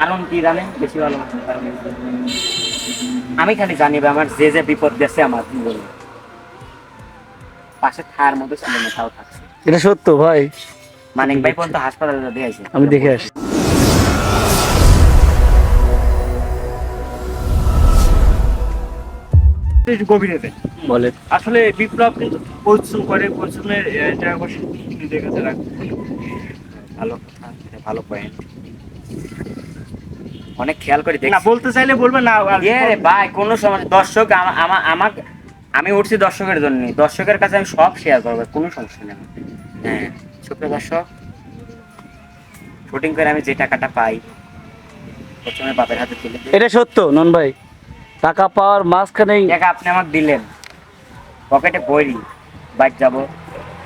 কারণ কি জানেন? বেশি যে, আমি খালি জানি আমার যে যে বিপদ গেছে আমার কি পাশে থার মতো ছিল না তাও থাকছে। এটা সত্য ভাই। মানিক ভাই পর্যন্ত হাসপাতালে দেখেছে আমি দেখে আসি। গভীরে বলেন আসলে বিপ্লব কিন্তু পরিশ্রম করে পরিশ্রমের আহ, টাকা নিজের কাছে রাখে ভালো। কথা ভালো পয়েন্ট অনেক খেয়াল করে না বলতে চাইলে বলবে না আর- ইয়ে রে ভাই কোনো সমস্যা দর্শক আমা- আমা- আমাকে আমি উঠছি দর্শকের জন্য দর্শকের কাছে আমি সব শেয়ার করব কোনো সমস্যা নেই হ্যাঁ সুপ্রিয় দর্শক শুটিং করে আমি যে টাকাটা পাই প্রথমে বাপের হাতে তুলে এটা সত্য নন ভাই। টাকা পাওয়ার মাঝখানেই টাকা আপনি আমাকে দিলেন। পকেটে বইরি বাইক যাব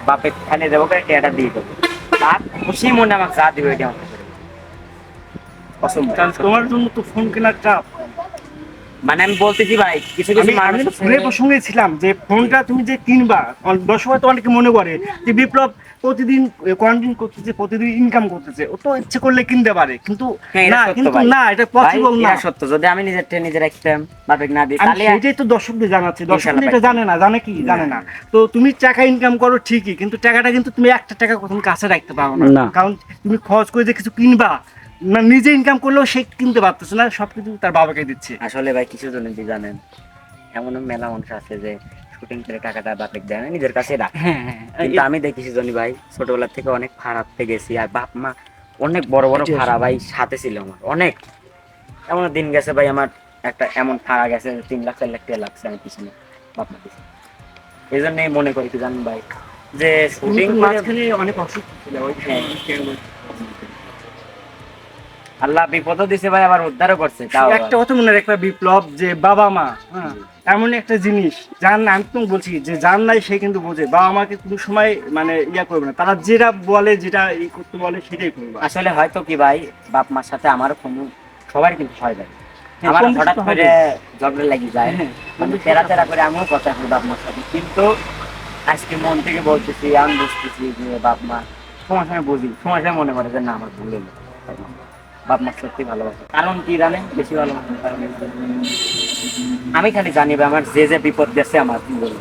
বাপের খালি দেবো করে টাকাটা দিয়ে দেবো। তার খুশি মনে আমাকে যা দিবে এটা কারণ তোমার জন্য তো ফোন কেনার চাপ। মানে আমি বলতেছি ভাই কিছু কিছু মানুষ ফোনের প্রসঙ্গে ছিলাম যে ফোনটা তুমি যে কিনবা দশ সময় তো অনেকে মনে করে যে বিপ্লব প্রতিদিন কোয়ারেন্টাইন করতেছে প্রতিদিন ইনকাম করতেছে। ও তো ইচ্ছে করলে কিনতে পারে কিন্তু হ্যাঁ, না কিন্তু না এটা পসিবল না। সত্য। যদি আমি নিজের ট্রেন নিজে রাখতাম বাপেক না দিই তাহলে সেটাই তো দর্শকদের জানাচ্ছি। দর্শক এটা জানে না জানে কি? জানে না। তো তুমি টাকা ইনকাম করো ঠিকই কিন্তু টাকাটা কিন্তু তুমি একটা টাকা তুমি কাছে রাখতে পারো না। না। কারণ তুমি খরচ করে যে কিছু কিনবা না নিজে ইনকাম করলেও সে কিনতে পারতেছে না সবকিছু তার বাবাকে দিচ্ছে। আসলে ভাই কিছু জন কি জানেন এমনও মেলা মানুষ আছে যে শুটিং করে টাকাটা বাপেক দেয় না নিজের কাছে রাখে। হ্যাঁ হ্যাঁ কিন্তু আমি দেখেছি জনি ভাই ছোটবেলা থেকে অনেক ফারাতে গেছি আর বাপ মা অনেক বড় বড় ফাড়া ভাই সাথে ছিল আমার অনেক। এমন দিন গেছে ভাই আমার একটা এমন ফাড়া গেছে তিন লাখ চার লাখ টাকা লাগছে আমি পিছনে বাপ মা পিছনে এই জন্যই মনে করি কি জানেন ভাই যে শুটিং মাঝখানে অনেক অসুখ ছিল ওই হ্যাঁ। আল্লাহ বিপদও দিছে ভাই আবার উদ্ধারও করছে তাও একটা কথা মনে রাখবা বিপ্লব যে বাবা মা হ্যাঁ এমন একটা জিনিস যার না আমি তো বলছি যে যার নাই সে কিন্তু বোঝে বাবা মাকে কোনো সময় মানে ইয়া করবে না তারা যেটা বলে যেটা ই করতে বলে সেটাই করবে আসলে হয়তো কি ভাই বাপ মার সাথে আমারও কোনো সবার কিন্তু হয় ভাই। হ্যাঁ, আমার হঠাৎ করে। ঝগড়া লাগি যায় মানে তেরা তেরা করে আমিও কথা বলি বাপ মার সাথে কিন্তু আজকে মন থেকে বলতেছি আমি বুঝতেছি যে বাপ মা সময় সময় বুঝি সময় সময় মনে করে যে না আমার ভুল বাপ মা সত্যি ভালোবাসে। কারণ কি জানেন? বেশি ভালোবাসার কারণ আমি খালি জানি আমার যে যে বিপদ গেছে আমার বলব?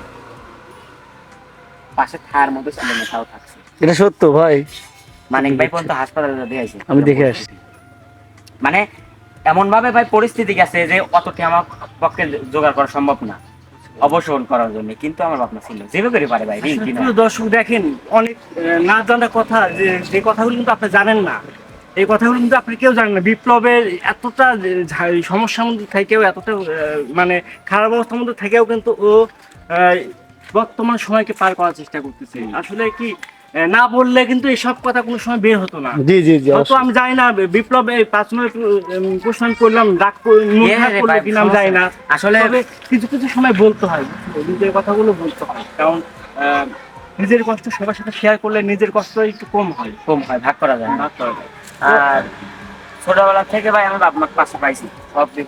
পাশে থার মতো ছিল না তাও থাকছে। এটা সত্য ভাই। মানিক ভাই পর্যন্ত হাসপাতালে দেখেছে আমি দেখে আসি। মানে এমন ভাবে ভাই পরিস্থিতি গেছে যে অতটি আমার পক্ষে জোগাড় করা সম্ভব না। অবসর করার জন্য। কিন্তু আমার বাপমা ছিল। যেভাবে করে পারে ভাই কিনা। দর্শক দেখেন অনেক না জানা কথা যে কথাগুলো কিন্তু আপনি জানেন না। এই কথাগুলো কিন্তু আপনি কেউ জানেন না। বিপ্লবের এতটা সমস্যার মধ্যে থেকেও এতটা মানে খারাপ অবস্থার মধ্যে থেকেও কিন্তু ও বর্তমান সময়কে পার করার চেষ্টা করতেছে। আসলে কি না বললে কিন্তু এসব কথা কোনো সময় বের হতো না। জি জি জি হয়তো আমি জানি না বিপ্লব এই পাঁচ মিনিট প্রশ্ন আমি করলাম ডাক রে করলে কিনা আমি জানি না। আসলে কিছু কিছু সময় বলতে হয় নিজের কথাগুলো বলতে হয়। কারণ আহ, নিজের কষ্ট সবার সাথে শেয়ার করলে নিজের কষ্ট একটু কম হয়। কম হয় ভাগ করা যায় না। ভাগ করা যায়। আর ছোটবেলা থেকে ভাই আমি বাপ মাকে পাশে পাইছি। সব আপদে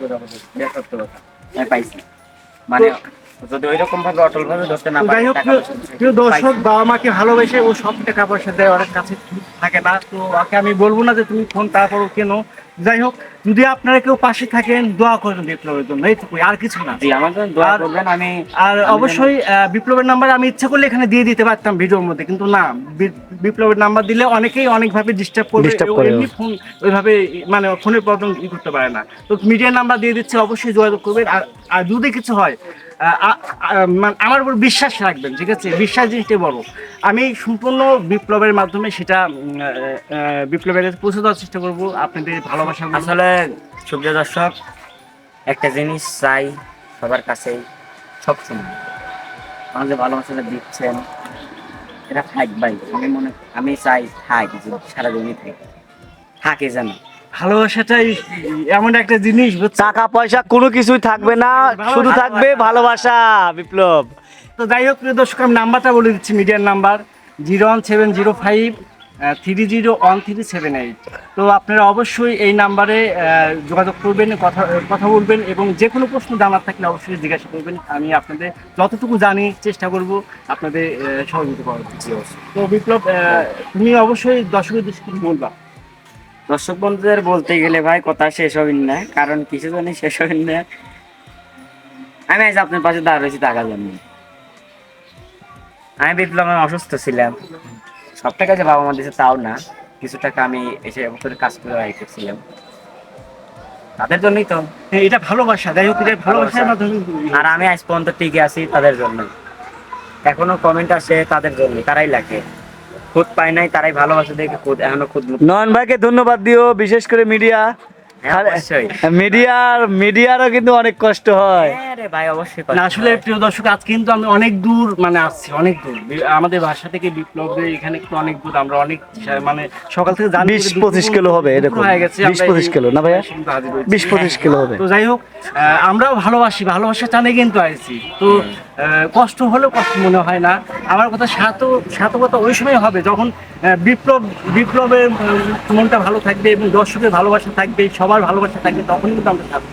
এটা সত্য কথা। আমি পাইছি। মানে যদি ওই রকম ভাবে অটল ভাবে ধরতে না যাই হোক প্রিয়- দর্শক বাবা মাকে ভালোবেসে ও সব টাকা পয়সা দেয় ওর কাছে থাকে না। তো ওকে আমি বলব না যে তুমি ফোন তারপরও কেন যাই হোক যদি আপনারা কেউ পাশে থাকেন দোয়া করবেন বিপ্লবের জন্য। এইটুকুই আর কিছু না। জি আমার দোয়া করবেন আমি আর অবশ্যই আহ, বিপ্লবের নাম্বার আমি ইচ্ছা করলে এখানে দিয়ে দিতে পারতাম ভিডিওর মধ্যে কিন্তু না বিপ্লবের নাম্বার দিলে অনেকেই অনেকভাবে ডিস্টার্ব করবে। এমনি ফোন ওইভাবে মানে ফোনের প্রবলেম করতে পারে না। তো মিডিয়ার নাম্বার দিয়ে দিচ্ছে অবশ্যই যোগাযোগ করবেন। আর আর যদি কিছু হয় আমার উপর বিশ্বাস রাখবেন, ঠিক আছে? বিশ্বাস জিনিসটাই বড়। আমি সম্পূর্ণ বিপ্লবের মাধ্যমে সেটা বিপ্লবের কাছে পৌঁছে দেওয়ার চেষ্টা করব। আপনাদের ভালোবাসা আসলে সুপ্রিয় দর্শক, একটা জিনিস চাই সবার কাছেই, সবসময়। আমার যে ভালোবাসাটা দিচ্ছেন, এটা থাক ভাই আমি মনে, আমি চাই থাক যে সারাদিনই থাক, থাকে যেন। ভালোবাসাটাই এমন একটা জিনিস টাকা পয়সা কোনো কিছুই থাকবে না শুধু থাকবে ভালোবাসা বিপ্লব। তো যাই হোক প্রিয় দর্শক আমি নাম্বারটা বলে দিচ্ছি মিডিয়ার number zero one seven zero five three zero one three seven eight. তো আপনারা অবশ্যই এই নাম্বারে আহ, যোগাযোগ করবেন কথা কথা বলবেন এবং যে কোনো প্রশ্ন জানার থাকলে অবশ্যই জিজ্ঞাসা করবেন। আমি আপনাদের যতটুকু জানি চেষ্টা করব আপনাদের সহযোগিতা করার। তো বিপ্লব আহ, তুমি অবশ্যই দর্শকের দৃষ্টি বলবা দর্শক বন্ধুদের বলতে গেলে ভাই কথা শেষ হবেন না কারণ কিছু জনই শেষ হবেন না। আমি আজ আপনার পাশে দাঁড় রয়েছি টাকার জন্য। আমি বিপ্লব আমি অসুস্থ ছিলাম। সব টাকা যে বাবা মা দিয়েছে তাও না। কিছু টাকা আমি এসে বছরের কাজ করে আয় করছিলাম। তাদের জন্যই তো। হ্যাঁ, এটা ভালোবাসা। যাই হোক ভালোবাসার মাধ্যমে আর আমি আজ পর্যন্ত টিকে আছি তাদের জন্য এখনও কমেন্ট আসে তাদের জন্য তারাই লাগে খুদ পায় নাই তারাই ভালোবাসে দেখে খুদ এখনও খুদ নয়ন ভাইকে ধন্যবাদ দিও বিশেষ করে মিডিয়া। হ্যাঁ, মিডিয়ার মিডিয়ারও কিন্তু অনেক কষ্ট হয়। হ্যাঁ ভাই অবশ্যই আসলে প্রিয় দর্শক আজ কিন্তু আমি অনেক দূর মানে আসছি অনেক দূর। আমাদের বাসা থেকে বিপ্লবের এখানে কিন্তু অনেক দূর আমরা অনেক মানে সকাল থেকে জানি 20 25 কিলো হবে এরকম। 20 25 কিলো না ভাইয়া? 20 25 কিলো হবে। তো যাই হোক আমরাও ভালোবাসি ভালোবাসা টানে কিন্তু আইছি। তো কষ্ট হলেও কষ্ট মনে হয় না। আমার কথা সাত সাতকতা ওই সময় হবে যখন বিপ্লব বিপ্লবের মনটা ভালো থাকবে এবং দর্শকের ভালোবাসা থাকবে, সবার ভালোবাসা থাকবে তখন কিন্তু আমরা থাকব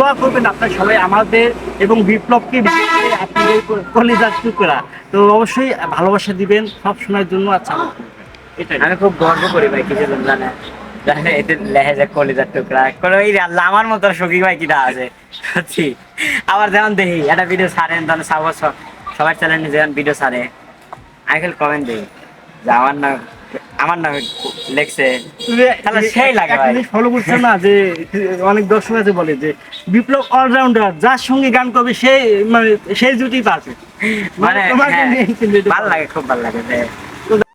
আমাদের সবাই আমাদের এবং বিপ্লবকে টুকরা। তো অবশ্যই ভালোবাসা দিবেন সব সময়ের জন্য আচ্ছা। এটাই। আমি খুব গর্ব করি ভাই কিছু জন লেহেজা কলিজার টুকরা আল্লাহ আমার মতো সখী ভাই কিটা আছে? সত্যি। আবার যেমন দেখি একটা ভিডিও ছাড়েন তখন সবার সবার চ্যানেলে যেমন ভিডিও ছাড়ে। আমি খালি কমেন্ট দিই যে আমার নাম আমার নামে লেখছে। তাহলে সেই লাগে ভাই। ফলো করছে না যে অনেক দর্শক আছে বলে যে বিপ্লব অলরাউন্ডার যার সঙ্গে গান করবে সেই মানে সেই জুটি পারবে। মানে হ্যাঁ, ভালো লাগে খুব ভালো লাগে